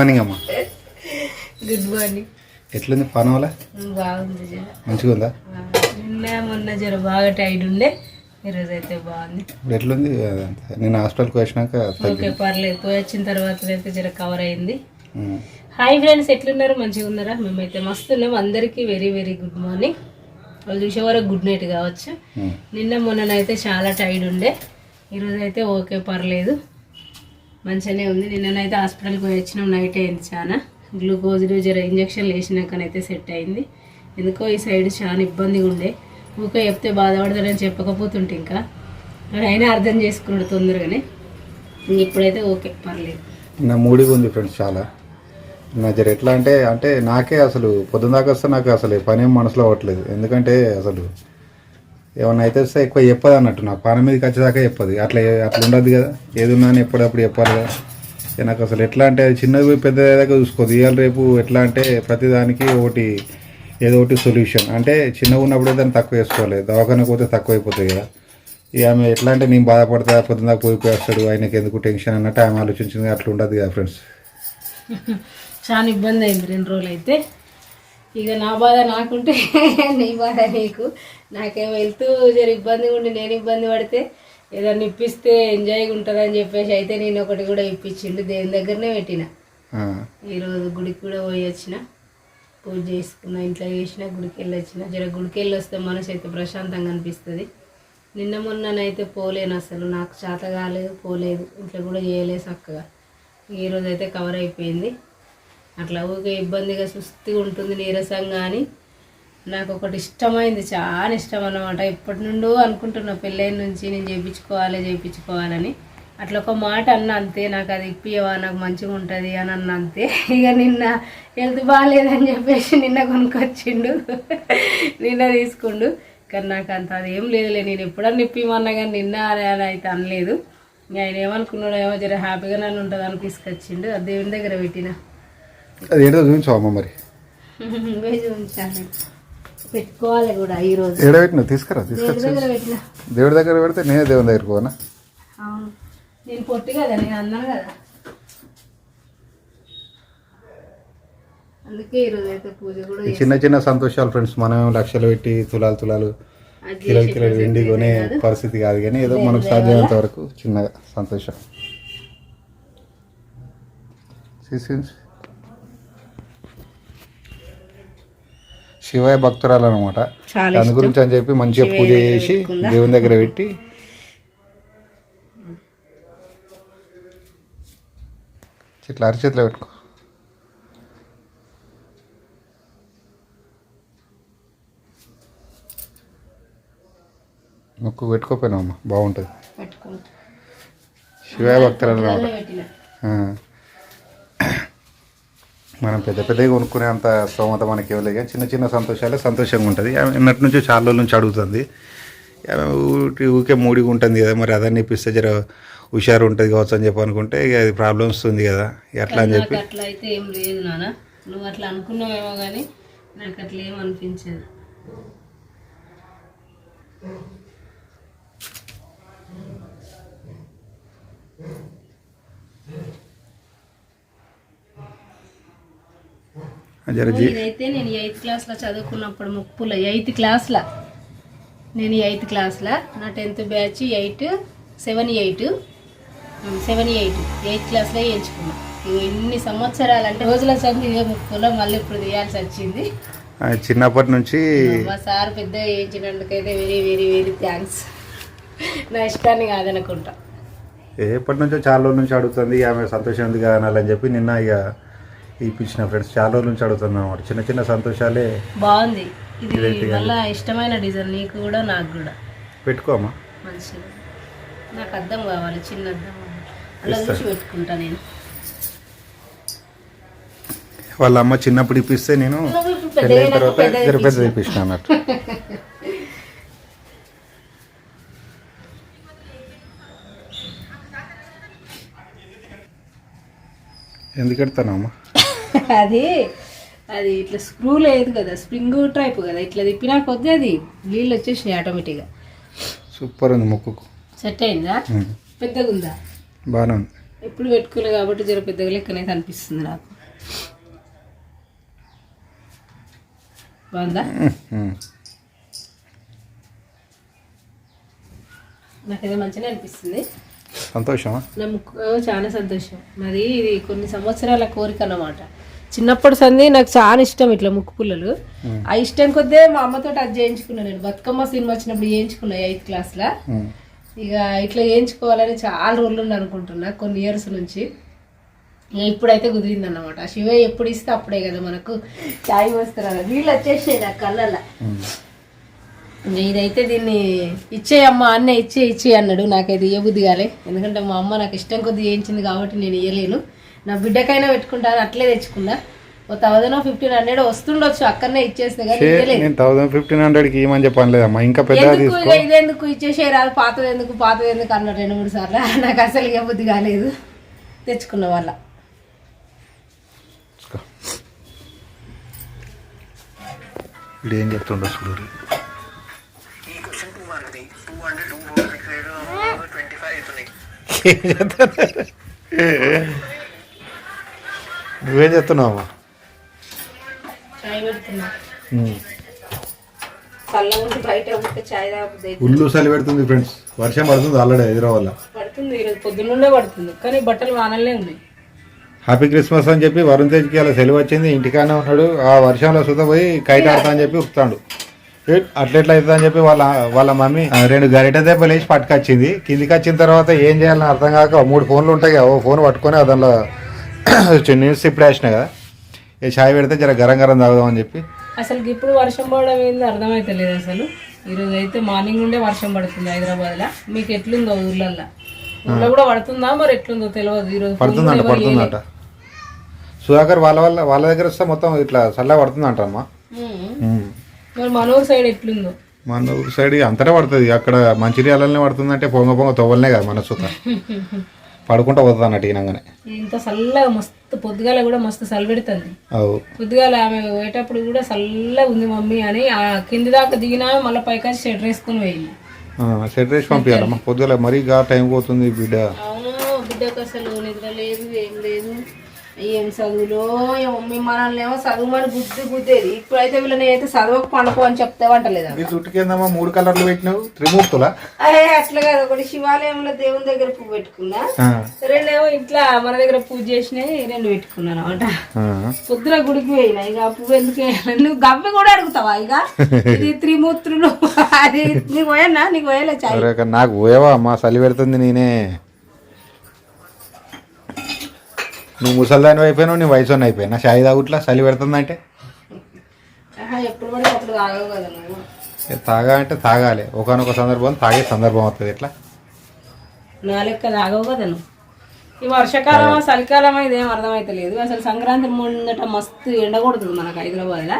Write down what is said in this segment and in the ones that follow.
Good morning అమ్మా. Good morning ఎట్లుంది పని వల్ల బాగుంది జర. మంచిగా ఉందా? నిన్న మొన్న జర బాగా టైట్ ఉండే ఈరోజు అయితే బాగుంది. ఇప్పుడు ఎట్లుంది నేను హాస్పిటల్కి వచ్చినాక ఓకే పర్లేదు. పోయి వచ్చిన తర్వాత అయితే జర కవర్ అయింది. హాయ్ ఫ్రెండ్స్ ఎట్లున్నారు? మంచిగా ఉన్నారా? మేమైతే మస్తు ఉన్నాం. అందరికీ వెరీ వెరీ గుడ్ మార్నింగ్ వాళ్ళు చూసే వరకు గుడ్ నైట్ కావచ్చు. నిన్న మొన్ననైతే చాలా టైడ్ ఉండే. ఈరోజు అయితే ఓకే పర్లేదు. మంచిగానే ఉంది. నిన్ననైతే హాస్పిటల్కి పోయి వచ్చినాం నైట్ అయింది చాలా గ్లూకోజ్ జర ఇంజక్షన్లు వేసినాకనైతే సెట్ అయింది. ఎందుకో ఈ సైడ్ చాలా ఇబ్బందిగా ఉండే. ఊకే చెప్తే బాధపడతాడని చెప్పకపోతుంటే ఇంకా. అయినా అర్థం చేసుకున్నాడు తొందరగానే. ఇప్పుడైతే ఓకే పర్లేదు. నా మూడిగా ఉంది ఫ్రెండ్స్ చాలా. నా జర ఎట్లా అంటే అంటే నాకే అసలు పొద్దున దాకా వస్తే నాకు అసలు పని ఏం మనసులో అవ్వట్లేదు. ఎందుకంటే అసలు ఏమన్నా అయితే వస్తే ఎక్కువ చెప్పదు అన్నట్టు. నాకు పాన మీదకి వచ్చేదాకా చెప్పదు. అట్లా అట్లా ఉండదు కదా. ఏది ఉన్నా అని ఎప్పుడప్పుడు చెప్పాలి కదా. నాకు అసలు ఎట్లా అంటే చిన్నది పెద్ద దాకా చూసుకోదు. ఇవాళ రేపు ఎట్లా అంటే ప్రతిదానికి ఒకటి ఏదో ఒకటి సొల్యూషన్. అంటే చిన్నగా ఉన్నప్పుడే దాన్ని తక్కువ వేసుకోవాలి దవాఖానకు పోతే తక్కువ అయిపోతుంది కదా. ఇక ఆమె ఎట్లా అంటే నేను బాధపడతా పొద్దున దాకా వస్తాడు. ఆయనకి ఎందుకు టెన్షన్ అన్నట్టు ఆమె ఆలోచించింది. అట్లా ఉండదు కదా ఫ్రెండ్స్. చాలా ఇబ్బంది అయింది రెండు రోజులు అయితే. ఇక నా బాధ నాకుంటే నీ బాధ నీకు. నాకేమో వెళ్తూ జర ఇబ్బందిగా ఉండి నేను ఇబ్బంది పడితే ఏదన్నా ఇప్పిస్తే ఎంజాయ్గా ఉంటుందని చెప్పేసి అయితే నేను ఒకటి కూడా ఇప్పించిండు. దేని దగ్గరనే పెట్టిన. ఈరోజు గుడికి కూడా పోయి వచ్చిన. పూజ చేసుకున్న ఇంట్లో చేసిన గుడికి వెళ్ళి వచ్చిన. జర గుడికి వెళ్ళి వస్తే మనసు అయితే ప్రశాంతంగా అనిపిస్తుంది. నిన్న మొన్ననైతే పోలేను అసలు. నాకు చేత కాలేదు పోలేదు. ఇంట్లో కూడా చేయలేదు చక్కగా. ఈరోజు అయితే కవర్ అయిపోయింది. అట్లా ఊకే ఇబ్బందిగా సుస్థిగా ఉంటుంది నీరసంగా అని నాకు ఒకటి ఇష్టమైంది చాలా ఇష్టం అన్నమాట ఎప్పటి నుండో అనుకుంటున్నా పెళ్ళైన నుంచి నేను చేయించుకోవాలి చేయించుకోవాలని అట్లా ఒక మాట అన్న అంతే నాకు అది ఇప్పియవా నాకు మంచిగా ఉంటుంది అని అన్న అంతే. ఇక నిన్న హెల్త్ బాగాలేదని చెప్పేసి నిన్న కొనుక్కొచ్చిండు నిన్న తీసుకుండు. కానీ నాకు అంత అదేం లేదులే నేను ఎప్పుడన్నా ఇప్పిమన్నా కానీ నిన్న అని అయితే అనలేదు. ఆయన ఏమనుకున్నాడో ఏమో జర హ్యాపీగా నన్ను ఉంటుంది అని తీసుకొచ్చిండు దేవుని దగ్గర పెట్టిన. అది ఏంటో చూపించావు అమ్మ మరి. పెట్టుకోవాలి కూడా ఈరోజు ఏడ పెట్టినా తీసుకురా తీసుకొచ్చి దగ్గర దేవుడి దగ్గర పెడితే నేనే దేవుని దగ్గరికి పోనా? నేను పొట్టి కదా నేను అన్నాను కదా. అందుకే ఈరోజు అయితే పూజ కూడా ఈ చిన్న చిన్న సంతోషాలు ఫ్రెండ్స్ మనం లక్షలు పెట్టి తులాలు తులాలు కిలోలు కిలోలు వెండి కొనే పరిస్థితి కాదు కానీ ఏదో మనకు సాధ్యమైనంత వరకు చిన్నగా సంతోషం. శివయ్య భక్తురాలు అనమాట దాని గురించి అని చెప్పి మంచిగా పూజ చేసి దేవుని దగ్గర పెట్టి ఇట్లా అరిచేతిలో పెట్టుకో. ముక్కు పెట్టుకోపోయినావమ్మా బాగుంటుంది. శివయ్య భక్తురాలు అనమాట. మనం పెద్ద పెద్దగా కొనుక్కునే అంత స్తోమత మనకి ఇవ్వలేదు కానీ చిన్న చిన్న సంతోషాలే సంతోషంగా ఉంటుంది. ఆమె నిన్నటి చాలా రోజుల నుంచి అడుగుతుంది. ఆమె ఊరికే మూడిగా ఉంటుంది కదా. మరి అదన్నీ ఇప్పిస్తే జర హుషారు ఉంటుంది కావచ్చు అని చెప్పి అనుకుంటే ఇక అది ప్రాబ్లమ్ వస్తుంది కదా. ఎట్లా అట్లా అని చెప్పి. అట్లా అయితే ఏం లేదు నాన్న. నువ్వు అట్లా అనుకున్నావేమో కానీ నాకు అట్లా ఏం అనిపించదు. జర ఇదైతే నేను ఎయిత్ క్లాస్లో చదువుకున్నప్పుడు ముప్పుల ఎయిత్ క్లాస్లో నేను ఎయిత్ క్లాస్లో నా tenth batch eight seven eight. Seven eight. Eighth క్లాస్లో ఎంచుకున్నా. ఇగో ఇన్ని సంవత్సరాలు అంటే రోజుల సంది ఇదే ముప్పులో మళ్ళీ ఇప్పుడు తీయాల్సి వచ్చింది. చిన్నప్పటి నుంచి మా సార్ పెద్ద వేయించినందుకైతే వెరీ వెరీ వెరీ థ్యాంక్స్. నా ఇష్టాన్ని కాదనుకుంటా. ఎప్పటి నుంచో చాలా రోజుల నుంచి అడుగుతుంది ఆమె సంతోషం ఉంది కదా అనాలని చెప్పి నిన్న ఇక ఇప్పించిన ఫ్రెండ్స్. చాలా రోజుల నుంచి అడుగుతుంది అనమాట చిన్న చిన్న సంతోషాలే. బాగుంది. ఇది మళ్ళా ఇష్టమైన డిజైన్ నీకు కూడా నాకు కూడా. పెట్టుకోమా మంచిగా నాకు అర్థం కావాలి చిన్న అర్థం అలా చూసి పెట్టుకుంటా నేను. వాళ్ళ అమ్మ చిన్నప్పుడు ఇప్పిస్తే నేను పెళ్ళైన తర్వాత పెద్దది ఇప్పించిన. అన్నట్టు. ఎందుకు పెడతానమ్మా అది. అది ఇట్లా స్క్రూ లేదు కదా స్ప్రింగ్ టైప్ కదా ఇట్లా తిప్పినా కొద్దీ అది నీళ్ళు వచ్చేసినాయి ఆటోమేటిక్గా సూపర్ ఉంది ముక్కుకు. సెట్ అయిందా. పెద్దగా ఉందా? బాగానే ఉంది. ఎప్పుడు పెట్టుకోలే కాబట్టి జర పెద్దగా లెక్కనైతే అనిపిస్తుంది నాకు. బాగుందా. నాకైతే మంచిగా అనిపిస్తుంది. సంతోషమా? నా ముక్కు చాలా సంతోషం. నాది ఇది కొన్ని సంవత్సరాల కోరిక అన్నమాట. చిన్నప్పటి సంది నాకు చాలా ఇష్టం ఇట్లా ముక్కు పుల్లలు. ఆ ఇష్టం కొద్దే మా అమ్మతో అది చేయించుకున్నా నేను. బతుకమ్మ సినిమా వచ్చినప్పుడు చేయించుకున్నా ఎయిత్ క్లాస్లో ఉమ్. ఇక ఇట్లా చేయించుకోవాలని చాలా రోజులు అనుకుంటున్నా కొన్ని ఇయర్స్ నుంచి. ఇప్పుడైతే కుదిరింది అన్నమాట శివయ్య ఎప్పుడు ఇస్తే అప్పుడే కదా మనకు చాయ్ వస్తారు నీళ్ళు వచ్చేసాయి నా కళ్ళల్లో. ఇంకా ఇదైతే దీన్ని ఇచ్చేయమ్మా అన్న ఇచ్చే ఇచ్చే అన్నాడు. నాకైతే ఇయ్యబుద్ధి కాలే. ఎందుకంటే మా అమ్మ నాకు ఇష్టం కొద్ది చేయించింది కాబట్టి నేను ఇయ్యలేను. నా బిడ్డకైనా పెట్టుకుంటాను అట్లే తెచ్చుకున్నా. ఓ థౌజండ్ ఫిఫ్టీన్ హండ్రెడ్ వస్తుండొచ్చు అక్కడనే ఇచ్చేస్తే కానీ థౌసండ్ ఫిఫ్టీన్ హండ్రెడ్కి ఇవ్వమని చెప్పాను లేదమ్మా ఇంకా ఎందుకు తీసుకో. ఇక ఇదెందుకు ఇచ్చేసే రాదు పాతది ఎందుకు పాతది ఎందుకు అన్నాడు రెండు మూడు సార్లు. నాకు అసలు ఇక బుద్ధి కాలేదు. తెచ్చుకున్న వాళ్ళ. వీడు ఏం చెప్తుండో చూడు. నువ్వేం చెప్తున్నావమ్మా తాగబుద్ది అవుతుంది. ఉల్లు చలి పెడుతుంది ఫ్రెండ్స్. వర్షం పడుతుంది ఆల్రెడీ హైదరాబాద్ పడుతుంది పొద్దున్నే పడుతుంది. కానీ బట్టలు వానలే ఉన్నాయి. హ్యాపీ క్రిస్మస్ అని చెప్పి వరుణ్ తేజ్కి అలా సెలవు వచ్చింది. ఇంటికానే ఉన్నాడు. ఆ వర్షంలో సుత పోయి కైట్ ఆడతా అని చెప్పి ఉరుకుతాడు. ఏ, అట్లెట్లా అవుతుంది అని చెప్పి వాళ్ళ వాళ్ళ మమ్మీ రెండు గరిట దెబ్బలు వేసి పట్టుకొచ్చింది. కిందికి వచ్చిన తర్వాత ఏం చేయాలని అర్థం కాక మూడు ఫోన్లు ఉంటాయి ఓ ఫోన్ పట్టుకొని దానిలో న్యూస్ ఇప్పుడు వేసిన కదా. ఏ చాయ్ పెడితే జర గరం గరం తాగుదామని చెప్పి. అసలు ఇప్పుడు వర్షం పడడం ఏంది అర్థమైతలేదు అసలు. ఈరోజు అయితే మార్నింగ్ నుండే వర్షం పడుతుంది హైదరాబాద్లో. మీకు ఎట్లుందో ఊర్లల్లో? ఊర్లో కూడా పడుతుందా మరి ఎట్లుందో తెలియదు ఈరోజు పడుతుందంట పడుతుందంట. సుధాకర్ వాళ్ళ వాళ్ళ వాళ్ళ దగ్గర వస్తే మొత్తం ఇట్లా చల్లగా పడుతుందంట అమ్మా. మరి మన ఊరు సైడ్ ఎట్లుందో? మన ఊరు సైడ్ అంతటా పడుతుంది. అక్కడ మంచిర్యాలనే పడుతుందంటే పొంగ పొంగ తవ్వలనే కదా మన సుత పడుకుంటా పోతుంది అన్నట్టు ఈనంగానే ఇంత చల్లగా మస్తు పొద్దుగాల కూడా మస్తు చలి పెడుతుంది. అవు. పొద్దుగాల ఆమె పోయేటప్పుడు కూడా చల్లగా ఉంది మమ్మీ అని ఆ కింది దాకా దిగినా మళ్ళీ పైకి షెడ్ వేసుకుని పోయింది. సెట్ వేసి పంపించాలమ్మా పొద్దుల మరీ గా టైం పోతుంది బిడ్డ. అవును బిడ్డకు అసలు నిద్ర లేదు ఏం లేదు. ఏం చదువులో? ఏం మమ్మీ మనల్ని ఏమో చదువుమని బుద్ధి బుద్ధేది. ఇప్పుడైతే వీళ్ళని అయితే చదవకు పండుకో అని చెప్తే వంటలేదా ఈ చుట్టు మూడు కలర్లు పెట్టినావు? త్రిమూర్తుల? అదే అట్లా కాదు. ఒకటి శివాలయంలో దేవుని దగ్గర పువ్వు పెట్టుకున్నా. రెండేమో ఇంట్లో మన దగ్గర పూజ చేసినాయి రెండు పెట్టుకున్నాను అనమాట. పొద్దున గుడికి పోయినా. ఇక పువ్వు ఎందుకు వేయాలి? నువ్వు గవ్వి కూడా అడుగుతావా ఇక? ఇది త్రిమూర్తులు అది నీకు పోయన్నా? నీకు పోయలే నాకు పోయావా? అమ్మా చలి పెడుతుంది నేనే. నువ్వు ముసల్దాని అయిపోయినావు నీ వయసు అయిపోయినా. షాయి తాగుట్లా? చలి పెడుతుందంటే? తాగా అంటే తాగాలి. ఒకనొక సందర్భం తాగే సందర్భం వస్తుంది ఎట్లా? నా లెక్క తాగవు కదా నువ్వు. ఈ వర్షాకాలమా చలికాలమా ఇదేం అర్థమైతలేదు. అసలు సంక్రాంతి ముందట మస్తు ఎండ కొడుతుంది మనకు హైదరాబాద్లో.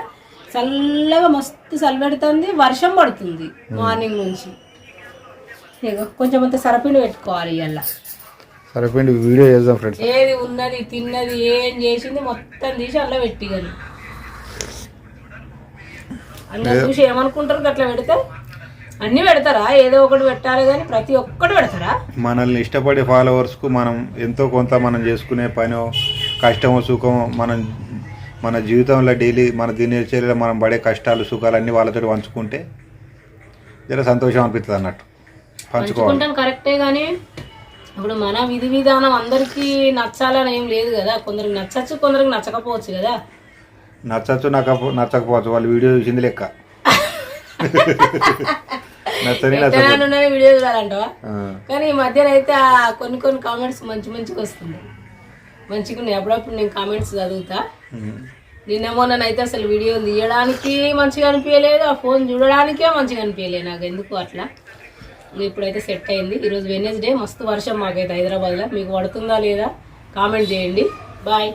చల్లగా మస్తు చలి పెడుతుంది వర్షం పడుతుంది మార్నింగ్ నుంచి. కొంచెం అంత సరపిండి పెట్టుకోవాలి ఇవాళ సరిపోయింది వీడియో చేద్దాం ఫ్రెండ్స్. ఏది ఉన్నది తిన్నది ఏం చేసింది మొత్తం తీసి అలా పెట్టి కానీ అందరు చూసి ఏమనుకుంటారు అట్లా పెడితే? అన్నీ పెడతారా? ఏదో ఒకటి పెట్టాలి కానీ ప్రతి ఒక్కటి పెడతారా? మనల్ని ఇష్టపడే ఫాలోవర్స్కు మనం ఎంతో కొంత మనం చేసుకునే పనో కష్టమో సుఖమో మనం మన జీవితంలో డైలీ మన దినచర్యలో మనం పడే కష్టాలు సుఖాలు అన్నీ వాళ్ళతో పంచుకుంటే జర సంతోషం అనిపిస్తుంది అన్నట్టు పంచుకోవాలి కరెక్టే కానీ ఇప్పుడు మన విధి విధానం అందరికీ నచ్చాలని ఏం లేదు కదా. కొందరికి నచ్చచ్చు కొందరికి నచ్చకపోవచ్చు కదా. నచ్చచ్చు నచ్చకపో నచ్చకపోవచ్చు. వాళ్ళు వీడియో చూసింది లెక్క. నచ్చని వీడియో చూడాలంటావా? కానీ ఈ మధ్యన అయితే కొన్ని కొన్ని కామెంట్స్ మంచి మంచిగా వస్తున్నాయి. మంచిగా ఉన్నాయి. అప్పుడప్పుడు నేను కామెంట్స్ చదువుతా. నిన్న మొన్ననైతే అసలు వీడియో తీయడానికి మంచిగా అనిపించలేదు ఆ ఫోన్ చూడడానికే మంచిగా అనిపించలేదు. నాకు ఎందుకు అట్లా? ఇప్పుడైతే సెట్ అయింది. ఈరోజు వెనస్డే మస్తు వర్షం మాకైతే హైదరాబాద్లో. మీకు పడుతుందా లేదా? కామెంట్ చేయండి. బాయ్